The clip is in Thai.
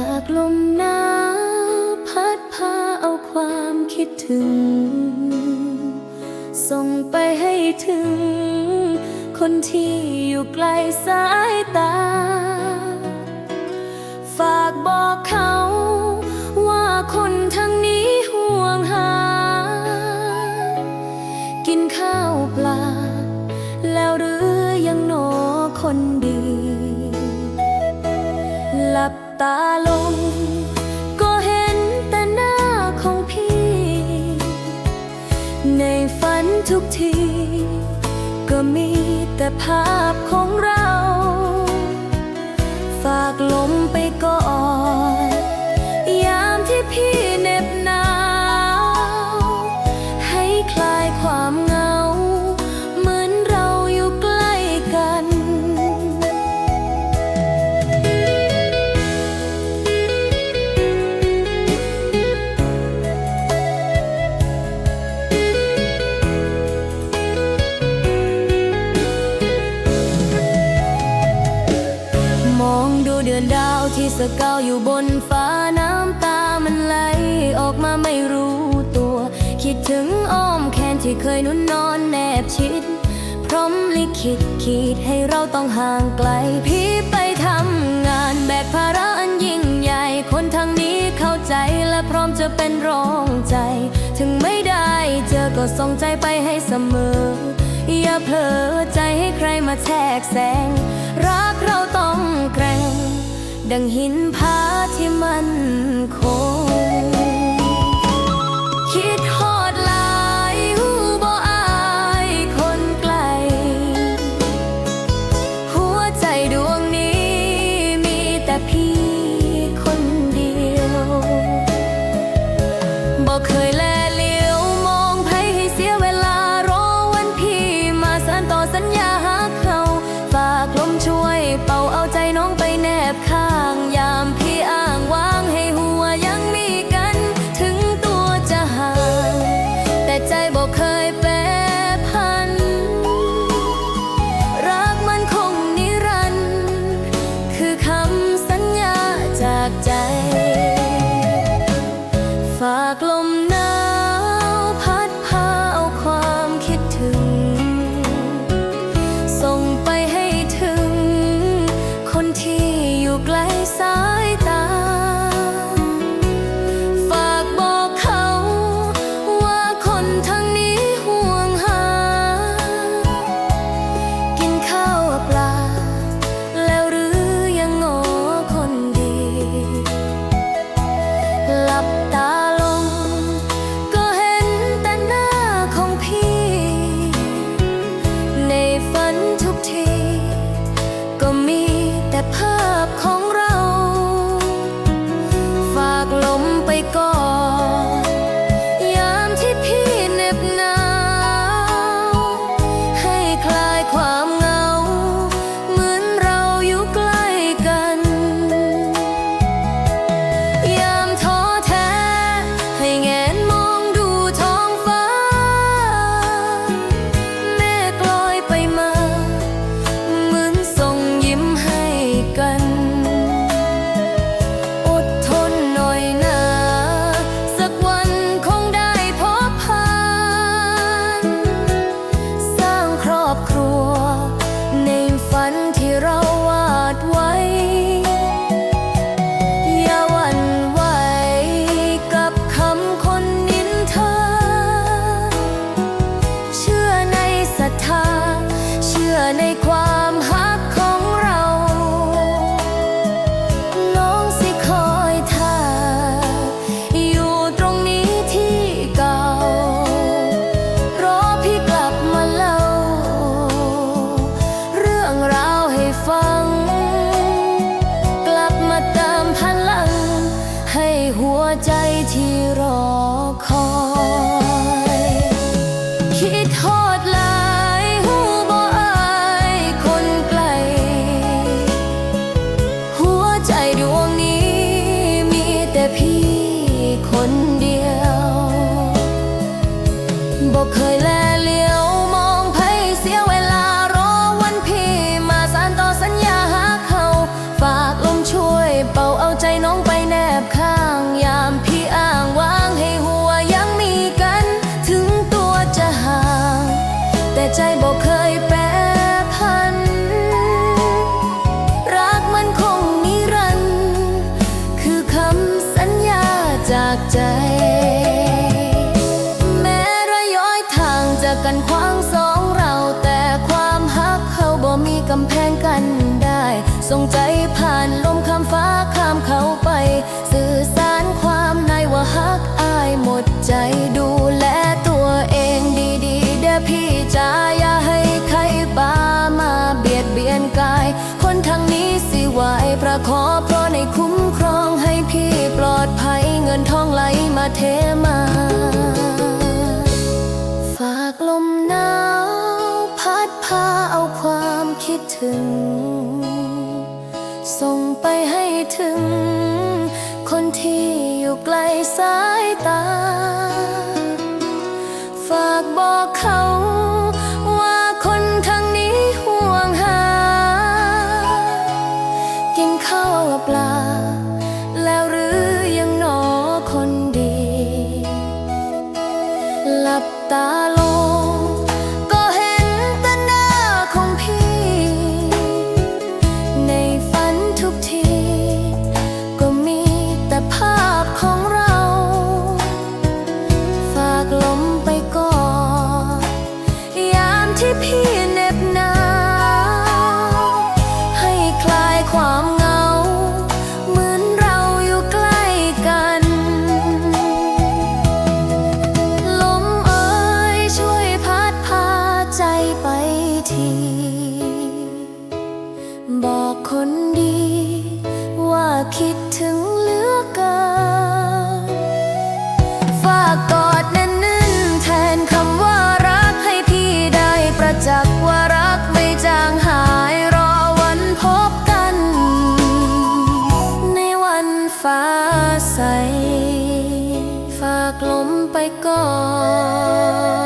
ากลมหนาวพัดพาเอาความคิดถึง ส่งไปให้ถึง คนที่อยู่ไกลสายตา หลับตาลง ก็เห็นแต่หน้าของพี่ ในฝันทุกที ก็มีแต่ภาพของเรา องดูเดือนดาวที่สกาวอยู่บนฟ้าน้ำตามันไหลออกมาไม่รู้ตัว คิดถึงอ้อมแขนที่เคยนุ่นนอนแนบชิด พร้อมลิขิตขีดให้เราต้องห่างไกล พี่ไปทำงานแบกภาระอันยิ่งใหญ่ คนทางนี้เข้าใจและพร้อมจะเป็นรองใจ ถึงไม่ได้เจอก็ส่งใจไปให้เสมอ อย่าเผลอใจให้ใครมาแทรกแซงรั ดังหินผาที่มันคง คิดฮอดหลายหูบ่อายคนไกล หัวใจดวงนี้มีแต่พี่คนเดียวบอกเคยแลเลียวมองไผให้เสียเวลารอวันพี่มาสานต่อสัญญาหาเขา ฝากลมช่วยเป่าเอาใจน้อง ใจบอกเคยแปรพัน รักมันคงนิรันดร์คือคำสัญญาจากใจ แม้ระย้อยทางจากันขวางสองเราแต่ความฮักเขาบ่มีกำแพงกันได้ทรงใจ ระขอพราะในคุ้มครองให้พี่ปลอดภัยเงินทองไหลมาเทมา ฝากลมหนาวพัดพาเอาความคิดถึง ส่งไปให้ถึง คนที่อยู่ไกลสายตา ฝากบอกเขา 大路 না।